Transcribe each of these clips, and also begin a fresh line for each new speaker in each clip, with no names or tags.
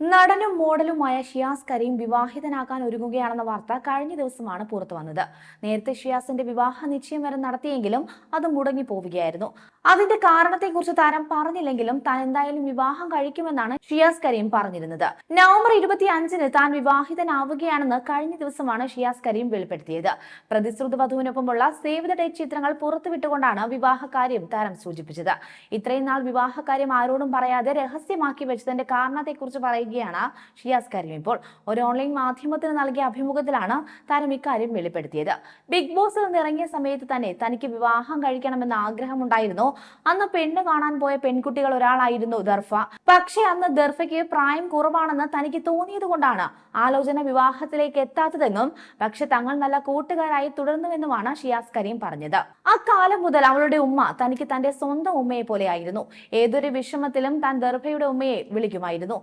നടനും മോഡലുമായ ഷിയാസ് കരീം വിവാഹിതനാകാൻ ഒരുങ്ങുകയാണെന്ന വാർത്ത കഴിഞ്ഞ ദിവസമാണ് പുറത്തു വന്നത്. നേരത്തെ ഷിയാസിന്റെ വിവാഹ നിശ്ചയം വരെ നടത്തിയെങ്കിലും അത് മുടങ്ങി പോവുകയായിരുന്നു അതിന്റെ കാരണത്തെക്കുറിച്ച് താരം പറഞ്ഞില്ലെങ്കിലും താൻ എന്തായാലും വിവാഹം കഴിക്കുമെന്നാണ് ഷിയാസ് കരീം പറഞ്ഞിരുന്നത്. നവംബർ ഇരുപത്തി അഞ്ചിന് താൻ വിവാഹിതനാവുകയാണെന്ന് കഴിഞ്ഞ ദിവസമാണ് ഷിയാസ് കരീം വെളിപ്പെടുത്തിയത്. പ്രതിശ്രുത വധുവിനൊപ്പമുള്ള സേവ് ദ ഡേ ചിത്രങ്ങൾ പുറത്തുവിട്ടുകൊണ്ടാണ് വിവാഹകാര്യം താരം സൂചിപ്പിച്ചത്. ഇത്രയും നാൾ വിവാഹകാര്യം ആരോടും പറയാതെ രഹസ്യമാക്കി വെച്ചതിന്റെ കാരണത്തെക്കുറിച്ച് പറയുകയാണ് ഷിയാസ് കരീം ഇപ്പോൾ. ഒരു ഓൺലൈൻ മാധ്യമത്തിന് നൽകിയ അഭിമുഖത്തിലാണ് താരം ഇക്കാര്യം വെളിപ്പെടുത്തിയത്. ബിഗ് ബോസിൽ നിന്ന് ഇറങ്ങിയ സമയത്ത് തന്നെ തനിക്ക് വിവാഹം കഴിക്കണമെന്ന ആഗ്രഹമുണ്ടായിരുന്നു. അന്ന് പെണ്ണ് കാണാൻ പോയ പെൺകുട്ടികൾ ഒരാളായിരുന്നു ദർഫ. പക്ഷേ അന്ന് ദർഫയ്ക്ക് പ്രായം കുറവാണെന്ന് തനിക്ക് തോന്നിയത് കൊണ്ടാണ് ആലോചന വിവാഹത്തിലേക്ക് എത്താത്തതെന്നും പക്ഷെ തങ്ങൾ നല്ല കൂട്ടുകാരായി തുടർന്നുവെന്നുമാണ് ഷിയാസ് കരീം പറഞ്ഞത്. അക്കാലം മുതൽ അവളുടെ ഉമ്മ തനിക്ക് തന്റെ സ്വന്തം ഉമ്മയെ പോലെയായിരുന്നു ഏതൊരു വിഷമത്തിലും താൻ ദർഭയുടെ ഉമ്മയെ വിളിക്കുമായിരുന്നു.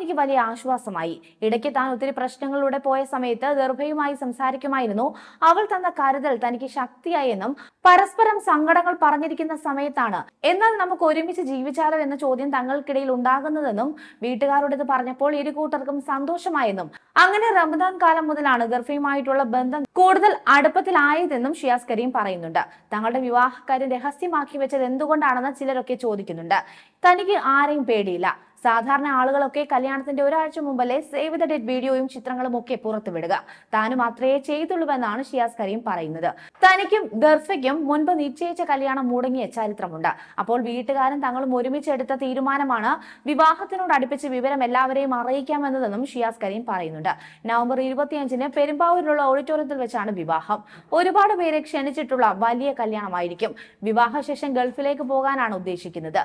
അവരെനിക്ക് വലിയ ആശ്വാസമായി. ഇടയ്ക്ക് താൻ ഒത്തിരി പ്രശ്നങ്ങളിലൂടെ പോയ സമയത്ത് ദർഭയുമായി സംസാരിക്കുമായിരുന്നു. അവൾ തന്ന കരുതൽ തനിക്ക് ശക്തിയായി എന്നും പരസ്പരം സങ്കടങ്ങൾ പറഞ്ഞിരിക്കുന്ന സമയത്താണ്. എന്നാൽ നമുക്ക് ഒരുമിച്ച് ജീവിച്ചാലോ എന്ന ചോദ്യം തങ്ങൾക്കിടയിൽ ഉണ്ടാകുന്നതെന്നും വീട്ടുകാരോടത് പറഞ്ഞപ്പോൾ ഇരു കൂട്ടർക്കും സന്തോഷമായെന്നും. അങ്ങനെ റമദാൻ കാലം മുതലാണ് ദർഫയുമായിട്ടുള്ള ബന്ധം കൂടുതൽ അടുപ്പത്തിലായതെന്നും ഷിയാസ് കരീം പറയുന്നുണ്ട്. തങ്ങളുടെ വിവാഹക്കാര്യം രഹസ്യമാക്കി വെച്ചത് എന്തുകൊണ്ടാണെന്ന് ചിലരൊക്കെ ചോദിക്കുന്നുണ്ട്. തനിക്ക് ആരെയും പേടിയില്ല. സാധാരണ ആളുകളൊക്കെ കല്യാണത്തിന്റെ ഒരാഴ്ച മുമ്പല്ലേ സേവ് ദ ഡേറ്റ് വീഡിയോയും ചിത്രങ്ങളും ഒക്കെ പുറത്തുവിടുക. താനും മാത്രമേ ചെയ്തുള്ളൂവെന്നാണ് ഷിയാസ് കരീം പറയുന്നത്. തനിക്കും ദർഫയ്ക്കും മുൻപ് നിശ്ചയിച്ച കല്യാണം മുടങ്ങിയ ചരിത്രമുണ്ട്. അപ്പോൾ വീട്ടുകാരൻ തങ്ങളും ഒരുമിച്ചെടുത്ത തീരുമാനമാണ് വിവാഹത്തിനോട് അടുപ്പിച്ച് വിവരം എല്ലാവരെയും അറിയിക്കാമെന്നതെന്നും ഷിയാസ് കരീം പറയുന്നുണ്ട്. നവംബർ ഇരുപത്തിയഞ്ചിന് പെരുമ്പാവൂരിലുള്ള ഓഡിറ്റോറിയത്തിൽ വെച്ചാണ് വിവാഹം. ഒരുപാട് പേരെ ക്ഷണിച്ചിട്ടുള്ള വലിയ കല്യാണമായിരിക്കും. വിവാഹശേഷം ഗൾഫിലേക്ക് പോകാനാണ് ഉദ്ദേശിക്കുന്നത്.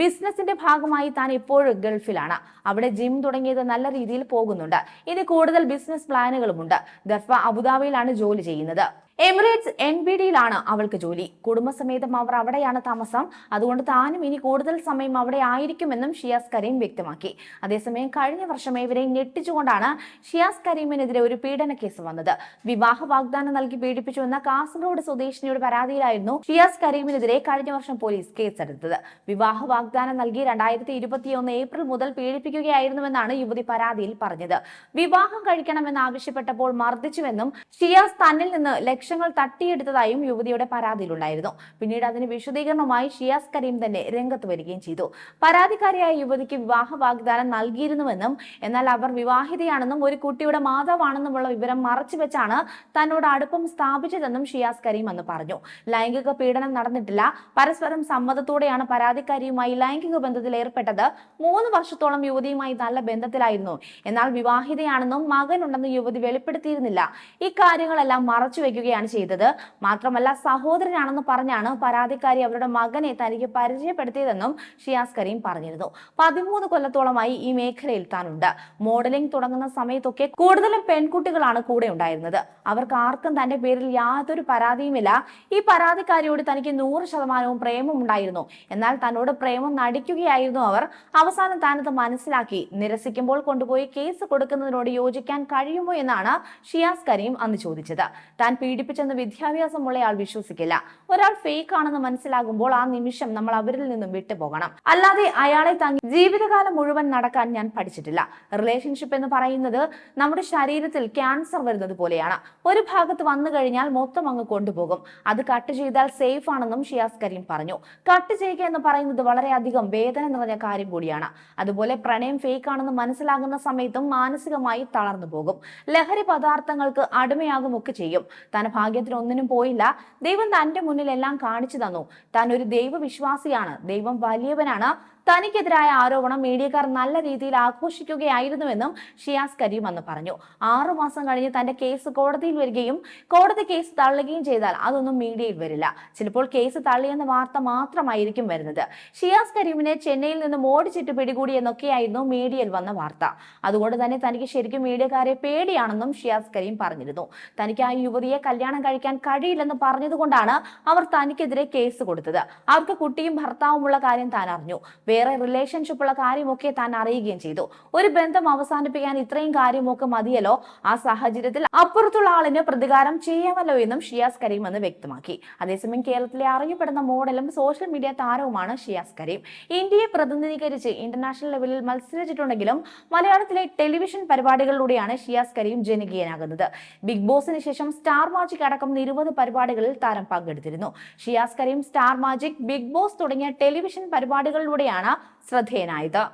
ബിസിനസിന്റെ ഭാഗമായി താൻ ഇപ്പോഴും ഗൾഫിലാണ്. അവിടെ ജിം തുടങ്ങിയത് നല്ല രീതിയിൽ പോകുന്നുണ്ട്. ഇനി കൂടുതൽ ബിസിനസ് പ്ലാനുകളുമുണ്ട് ദഫ അബുദാബിയിലാണ് ജോലി ചെയ്യുന്നത്. എമിറേറ്റ്സ് എൻ ബി ഡിയിലാണ് അവൾക്ക് ജോലി. കുടുംബസമേതം അവർ അവിടെയാണ് താമസം. അതുകൊണ്ട് താനും ഇനി കൂടുതൽ സമയം അവിടെ ആയിരിക്കുമെന്നും ഷിയാസ് കരീം വ്യക്തമാക്കി. അതേസമയം കഴിഞ്ഞ വർഷം ഇവരെ ഞെട്ടിച്ചുകൊണ്ടാണ് ഷിയാസ് കരീമിനെതിരെ ഒരു പീഡന കേസ് വന്നത്. വിവാഹ വാഗ്ദാനം നൽകി പീഡിപ്പിച്ചുവെന്ന കാസർഗോഡ് സ്വദേശിനിയുടെ പരാതിയിലായിരുന്നു ഷിയാസ് കരീമിനെതിരെ കഴിഞ്ഞ വർഷം പോലീസ് കേസെടുത്തത്. വിവാഹ വാഗ്ദാനം നൽകി രണ്ടായിരത്തി ഇരുപത്തിയൊന്ന് ഏപ്രിൽ മുതൽ പീഡിപ്പിക്കുകയായിരുന്നുവെന്നാണ് യുവതി പരാതിയിൽ പറഞ്ഞത്. വിവാഹം കഴിക്കണമെന്ന് ആവശ്യപ്പെട്ടപ്പോൾ മർദ്ദിച്ചുവെന്നും ഷിയാസ് തന്നിൽ നിന്ന് ലക്ഷങ്ങൾ തട്ടിയെടുത്തതായും യുവതിയുടെ പരാതിയിലുണ്ടായിരുന്നു. പിന്നീട് അതിന് വിശദീകരണവുമായി ഷിയാസ് കരീം തന്നെ രംഗത്ത് വരികയും ചെയ്തു. പരാതിക്കാരിയായ യുവതിക്ക് വിവാഹ വാഗ്ദാനം നൽകിയിരുന്നുവെന്നും എന്നാൽ അവർ വിവാഹിതയാണെന്നും ഒരു കുട്ടിയുടെ മാതാവാണെന്നുമുള്ള വിവരം മറച്ചുവെച്ചാണ് തന്നോട് അടുപ്പം സ്ഥാപിച്ചതെന്നും ഷിയാസ് കരീം അന്ന് പറഞ്ഞു. ലൈംഗിക പീഡനം നടന്നിട്ടില്ല. പരസ്പരം സമ്മതത്തോടെയാണ് പരാതിക്കാരിയുമായി ലൈംഗിക ബന്ധത്തിൽ ഏർപ്പെട്ടത്. മൂന്ന് വർഷത്തോളം യുവതിയുമായി നല്ല ബന്ധത്തിലായിരുന്നു. എന്നാൽ വിവാഹിതയാണെന്നും മകനുണ്ടെന്നും യുവതി വെളിപ്പെടുത്തിയിരുന്നില്ല. ഇക്കാര്യങ്ങളെല്ലാം മറച്ചു വെക്കുകയാണ് ചെയ്തത്. മാത്രമല്ല സഹോദരനാണെന്ന് പറഞ്ഞാണ് പരാതിക്കാരി അവരുടെ മകനെ തനിക്ക് പരിചയപ്പെടുത്തിയതെന്നും ഷിയാസ് കരീം പറഞ്ഞിരുന്നു. പതിമൂന്ന് കൊല്ലത്തോളമായി ഈ മേഖലയിൽ താനുണ്ട്. മോഡലിംഗ് തുടങ്ങുന്ന സമയത്തൊക്കെ കൂടുതലും പെൺകുട്ടികളാണ് കൂടെ ഉണ്ടായിരുന്നത്. അവർക്ക് ആർക്കും തന്റെ പേരിൽ യാതൊരു പരാതിയുമില്ല. ഈ പരാതിക്കാരിയോട് തനിക്ക് നൂറ് ശതമാനവും പ്രേമം ഉണ്ടായിരുന്നു. എന്നാൽ തന്നോട് പ്രേമം നടിക്കുകയായിരുന്നു അവർ. അവസാനം താനത് മനസ്സിലാക്കി. നിരസിക്കുമ്പോൾ കൊണ്ടുപോയി കേസ് കൊടുക്കുന്നതിനോട് യോജിക്കാൻ കഴിയുമോ എന്നാണ് ഷിയാസ് കരീം അന്ന് ചോദിച്ചത്. താൻ പീഡിപ്പിച്ചെന്ന് വിദ്യാഭ്യാസമുള്ളയാൾ വിശ്വസിക്കില്ല. ഒരാൾ ഫേക്ക് ആണെന്ന് മനസ്സിലാകുമ്പോൾ ആ നിമിഷം നമ്മൾ അവരിൽ നിന്നും വിട്ടുപോകണം. അല്ലാതെ അയാളെ താങ്ങി ജീവിതകാലം മുഴുവൻ നടക്കാൻ ഞാൻ പഠിച്ചിട്ടില്ല. റിലേഷൻഷിപ്പ് എന്ന് പറയുന്നത് നമ്മുടെ ശരീരത്തിൽ ക്യാൻസർ വരുന്നത് പോലെയാണ്. ഒരു ഭാഗത്ത് വന്നു കഴിഞ്ഞാൽ മൊത്തം അങ്ങ് കൊണ്ടുപോകും. അത് കട്ട് ചെയ്താൽ സേഫ് ആണെന്നും ഷിയാസ് കരീം പറഞ്ഞു. കട്ട് ചെയ്യുക എന്ന് പറയുന്നത് വളരെയധികം വേദന നിറഞ്ഞ കാര്യം കൂടിയാണ്. അതുപോലെ പ്രണയം ഫേക്ക് ആണെന്ന് മനസ്സിലാകുന്ന സമയത്തും മാനസികമായി തളർന്നു പോകും. ലഹരി പദാർത്ഥങ്ങൾക്ക് അടിമയാകുമൊക്കെ ചെയ്യും. താൻ ഭാഗ്യത്തിന് ഒന്നിനും പോയില്ല. ദൈവം തന്റെ മുന്നിൽ എല്ലാം കാണിച്ചു തന്നു. താൻ ഒരു ദൈവവിശ്വാസിയാണ്. ദൈവം വലിയവനാണ്. തനിക്കെതിരായ ആരോപണം മീഡിയക്കാർ നല്ല രീതിയിൽ ആഘോഷിക്കുകയായിരുന്നുവെന്നും ഷിയാസ് കരീം അന്ന് പറഞ്ഞു. ആറു മാസം കഴിഞ്ഞ് തന്റെ കേസ് കോടതിയിൽ വരികയും കോടതി കേസ് തള്ളുകയും ചെയ്താൽ അതൊന്നും മീഡിയയിൽ വരില്ല. ചിലപ്പോൾ കേസ് തള്ളിയെന്ന വാർത്ത മാത്രമായിരിക്കും വരുന്നത്. ഷിയാസ് കരീമിനെ ചെന്നൈയിൽ നിന്ന് ഓടിച്ചിട്ട് പിടികൂടി എന്നൊക്കെയായിരുന്നു മീഡിയയിൽ വന്ന വാർത്ത. അതുകൊണ്ട് തന്നെ തനിക്ക് ശരിക്കും മീഡിയക്കാരെ പേടിയാണെന്നും ഷിയാസ് കരീം പറഞ്ഞിരുന്നു. തനിക്ക് ആ യുവതിയെ കല്യാണം കഴിക്കാൻ കഴിയില്ലെന്ന് പറഞ്ഞതുകൊണ്ടാണ് അവർ തനിക്കെതിരെ കേസ് കൊടുത്തത്. അവർക്ക് കുട്ടിയും ഭർത്താവുമുള്ള കാര്യം താൻ അറിഞ്ഞു. വേറെ റിലേഷൻഷിപ്പ് ഉള്ള കാര്യമൊക്കെ താൻ അറിയുകയും ചെയ്തു. ഒരു ബന്ധം അവസാനിപ്പിക്കാൻ ഇത്രയും കാര്യമൊക്കെ മതിയല്ലോ. ആ സാഹചര്യത്തിൽ അപ്പുറത്തുള്ള ആളിന് പ്രതികാരം ചെയ്യാമല്ലോ എന്നും ഷിയാസ് കരീം എന്ന് വ്യക്തമാക്കി. അതേസമയം കേരളത്തിലെ അറിയപ്പെടുന്ന മോഡലും സോഷ്യൽ മീഡിയ താരവുമാണ് ഷിയാസ് കരീം. ഇന്ത്യയെ പ്രതിനിധീകരിച്ച് ഇന്റർനാഷണൽ ലെവലിൽ മത്സരിച്ചിട്ടുണ്ടെങ്കിലും മലയാളത്തിലെ ടെലിവിഷൻ പരിപാടികളിലൂടെയാണ് ഷിയാസ് കരീം ജനകീയനാകുന്നത്. ബിഗ് ബോസിന് ശേഷം സ്റ്റാർ മാജിക് അടക്കം നിരവധി പരിപാടികളിൽ താരം പങ്കെടുത്തിരുന്നു. Shiyas Kareem star magic big boss തുടങ്ങിയ ടെലിവിഷൻ പരിപാടികളിലൂടെയാണ് ശ്രദ്ധേയനായത്.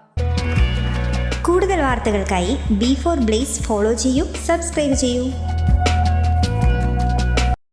കൂടുതൽ വാർത്തകൾക്കായി ബി ഫോർ ബ്ലേസ് ഫോളോ ചെയ്യൂ സബ്സ്ക്രൈബ് ചെയ്യൂ.